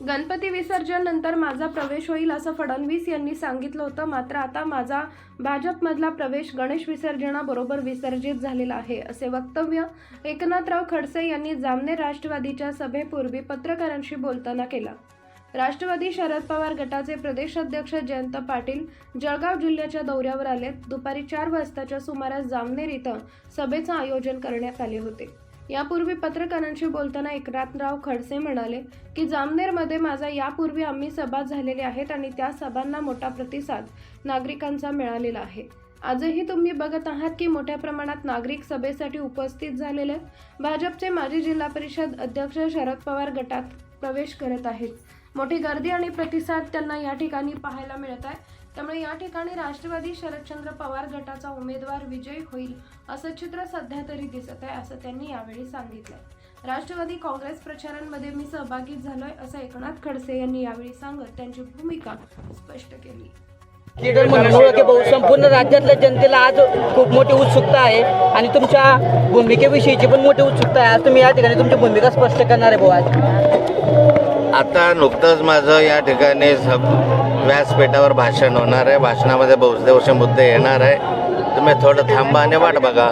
गणपती विसर्जन नंतर माझा प्रवेश होईल असं फडणवीस यांनी सांगितलं होतं. मात्र आता माझा भाजपमधला प्रवेश गणेश विसर्जनाबरोबर विसर्जित झालेला आहे असे वक्तव्य एकनाथराव खडसे यांनी जामनेर राष्ट्रवादीच्या सभेपूर्वी पत्रकारांशी बोलताना केला. राष्ट्रवादी शरद पवार गटाचे प्रदेशाध्यक्ष जयंत पाटील जळगाव जिल्ह्याच्या दौऱ्यावर आलेत. दुपारी चार वाजताच्या सुमारास जामनेर इथं सभेचं आयोजन करण्यात आले होते. यापूर्वी पत्रकारांशी बोलताना एकनाथराव खडसे म्हणाले की जामनेरमध्ये माझा यापूर्वी आम्ही सभा झालेल्या आहेत आणि त्या सभांना मोठा प्रतिसाद नागरिकांचा मिळालेला आहे. आजही तुम्ही बघत आहात की मोठ्या प्रमाणात नागरिक सभेसाठी उपस्थित झालेले भाजपचे माजी जिल्हा परिषद अध्यक्ष शरद पवार गटात प्रवेश करत आहेत. मोठी गर्दी आणि प्रतिसाद त्यांना या ठिकाणी पाहायला मिळत आहे. त्यामुळे या ठिकाणी राष्ट्रवादी शरदचंद्र पवार गटाचा उमेदवार विजयी होईल असं चित्र सध्या तरी दिसत आहे असं त्यांनी यावेळी सांगितलंय. राष्ट्रवादी काँग्रेस प्रचारांमध्ये मी सहभागी झालोय असं एकनाथ खडसे यांनी यावेळी सांगत त्यांची भूमिका स्पष्ट केली. लीडर म्हणून ओळखे भाऊ संपूर्ण राज्यातल्या जनतेला आज खूप मोठी उत्सुकता आहे आणि तुमच्या भूमिकेविषयीची पण मोठी उत्सुकता आहे. आज तुम्ही या ठिकाणी तुमची भूमिका स्पष्ट करणार आहे भाऊ आज. आता नुकतंच माझं या ठिकाणी सब व्यासपीठावर भाषण होणार आहे. भाषणामध्ये बहुतेक मुद्दे येणार आहे. तुम्ही थोडं थांबा आणि वाट बघा.